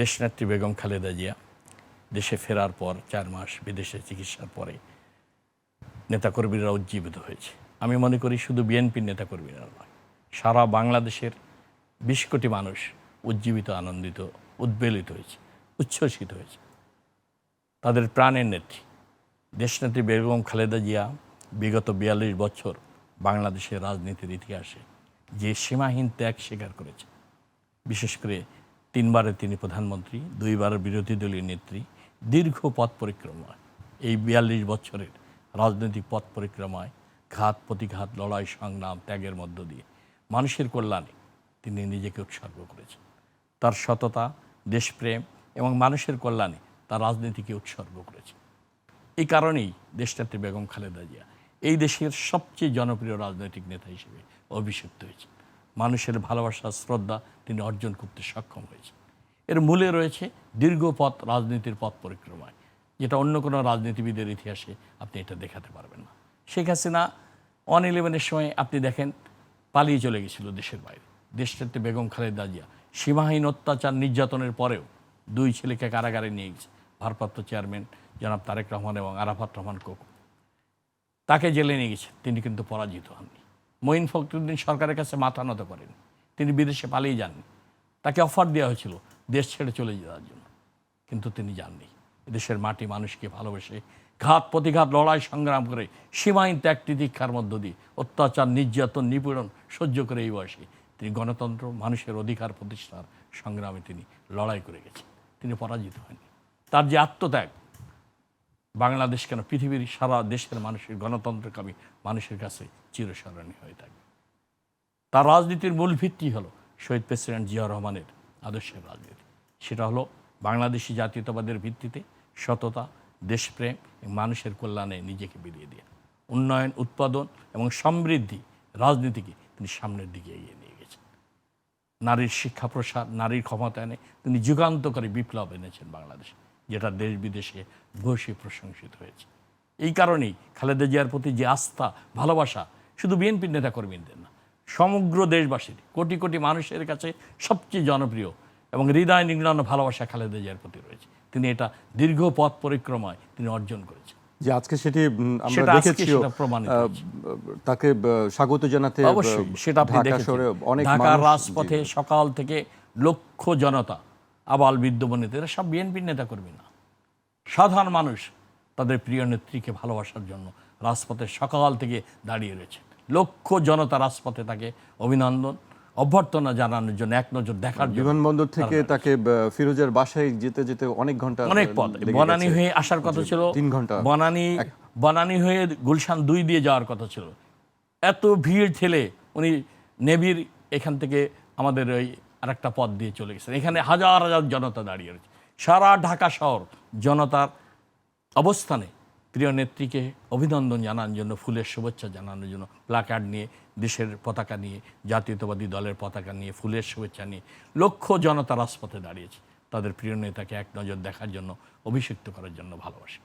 দেশনেত্রী বেগম খালেদা জিয়া দেশে ফেরার পর চার মাস বিদেশে চিকিৎসার পরে নেতাকর্মীরা উজ্জীবিত হয়েছে। আমি মনে করি শুধু বিএনপির নেতাকর্মীরা নয়, সারা বাংলাদেশের বিশ কোটি মানুষ উজ্জীবিত, আনন্দিত, উদ্বেলিত হয়েছে, উচ্ছ্বসিত হয়েছে। তাদের প্রাণের নেত্রী, দেশনেত্রী বেগম খালেদা জিয়া বিগত বিয়াল্লিশ বছর বাংলাদেশের রাজনীতির ইতিহাসে যে সীমাহীন ত্যাগ স্বীকার করেছে। বিশেষ করে তিনবারে তিনি প্রধানমন্ত্রী দুইবারের বিরোধী দলীয় নেত্রী, দীর্ঘ পথ পরিক্রমায়। এই বিয়াল্লিশ বছরের রাজনৈতিক পথ পরিক্রমায় ঘাত, প্রতিঘাত, লড়াই, সংগ্রাম ত্যাগের মধ্য দিয়ে মানুষের কল্যাণে তিনি নিজেকে উৎসর্গ করেছেন। তার সততা, দেশপ্রেম এবং মানুষের কল্যাণে তার রাজনীতিকে উৎসর্গ করেছে এই কারণেই দেশটাতে বেগম খালেদা জিয়া এই দেশের সবচেয়ে জনপ্রিয় রাজনৈতিক নেতা হিসেবে অভিষিক্ত হয়েছে মানুষের ভালোবাসা, শ্রদ্ধা তিনি অর্জন করতে সক্ষম হয়েছেন। এর মূলে রয়েছে দীর্ঘ পথ, রাজনীতির পথ পরিক্রমায়, যেটা অন্য কোনো রাজনীতিবিদের ইতিহাসে আপনি এটা দেখাতে পারবেন না। শেখ হাসিনা অন ইলেভেনের সময় আপনি দেখেন পালিয়ে চলে গেছিল দেশের বাইরে। দেশটাতে বেগম খালেদা জিয়া, সীমাহীন অত্যাচার নির্যাতনের পরেও দুই ছেলেকে কারাগারে নিয়ে গেছে ভারপ্রাপ্ত চেয়ারম্যান জনাব তারেক রহমান এবং আরাফাত রহমান কোকো। তাকে জেলে নিয়ে গেছে, তিনি কিন্তু পরাজিত হননি। মঈন ফখরুদ্দিন সরকারের কাছে মাথা নত করেন। তিনি বিদেশে পালিয়ে যাননি তাকে অফার দেওয়া হয়েছিল, দেশ ছেড়ে চলে যাওয়ার জন্য। কিন্তু তিনি যাননি। দেশের মাটি মানুষকে ভালোবেসে ঘাত প্রতিঘাত লড়াই সংগ্রাম করে সীমাহীন ত্যাগ তিতিক্ষার মধ্য দিয়ে অত্যাচার, নির্যাতন, নিপীড়ন সহ্য করে এই বয়সে তিনি গণতন্ত্র, মানুষের অধিকার প্রতিষ্ঠার সংগ্রামে তিনি লড়াই করে গেছেন। তিনি পরাজিত হয়নি তার যে আত্মত্যাগ বাংলাদেশ কেন? পৃথিবীর সারা দেশের মানুষের গণতন্ত্রকামী মানুষের কাছে চিরস্মরণীয় হয়ে থাকবে। তার রাজনীতির মূল ভিত্তি হলো শহীদ প্রেসিডেন্ট জিয়া রহমানের আদর্শের রাজনীতি। সেটা হলো বাংলাদেশি জাতীয়তাবাদের ভিত্তিতে সততা, দেশপ্রেম মানুষের কল্যাণে নিজেকে বিলিয়ে দেওয়া উন্নয়ন, উৎপাদন এবং সমৃদ্ধি রাজনীতিকে তিনি সামনের দিকে এগিয়ে নিয়ে গেছেন। নারীর শিক্ষা প্রসার, নারীর ক্ষমতায়নে তিনি যুগান্তকারী বিপ্লব এনেছেন বাংলাদেশে। যেটা দেশ বিদেশে ভূয়সী প্রশংসিত হয়েছে। এই কারণেই খালেদা জিয়ার প্রতি যে আস্থা ভালোবাসা শুধু বিএনপির নেতাকর্মীদের না সমগ্র দেশবাসীর কোটি কোটি মানুষের কাছে সবচেয়ে জনপ্রিয় এবং হৃদয় নিগ্নান্ন ভালোবাসা খালেদা জিয়ার প্রতি রয়েছে। তিনি এটা দীর্ঘ পথ পরিক্রমায় তিনি অর্জন করেছেন। যে আজকে সেটি আমরা হয়েছে। তাকে স্বাগত জানাতে অবশ্যই সেটা আপনি ঢাকা দেখেছেন। শহরে অনেক ঢাকার রাজপথে সকাল থেকে লক্ষ জনতা আবাল বিদ্যমানিত এরা সব বিএনপির নেতা কর্মী না। সাধারণ মানুষ তাদের প্রিয় নেত্রীকে ভালোবাসার জন্য রাজপথে সকাল থেকে দাঁড়িয়ে রয়েছে। লক্ষ জনতা রাজপথে তাকে অভিনন্দন অভ্যর্থনা জানানোর জন্য এক নজর দেখার বিমানবন্দর থেকে তাকে ফিরোজের বাসায় যেতে যেতে অনেক ঘণ্টা অনেক পথ। বনানী হয়ে আসার কথা ছিল। তিন ঘণ্টা। বনানী বনানী হয়ে গুলশান দুই দিয়ে যাওয়ার কথা ছিল। এত ভিড় ঠেলে উনি নেভির এখান থেকে আমাদের ওই আরেকটা পথ দিয়ে চলে গেছেন। এখানে হাজার হাজার জনতা দাঁড়িয়ে রয়েছে। সারা ঢাকা শহর জনতার অবস্থানে। প্রিয় নেত্রীকে অভিনন্দন জানানোর জন্য, ফুলের শুভেচ্ছা জানানোর জন্য প্লাকার্ড নিয়ে, দেশের পতাকা নিয়ে, জাতীয়তাবাদী দলের পতাকা নিয়ে, ফুলের শুভেচ্ছা নিয়ে লক্ষ জনতা রাজপথে দাঁড়িয়েছে। তাদের প্রিয় নেতাকে এক নজর দেখার জন্য, অভিষিক্ত করার জন্য ভালোবাসে।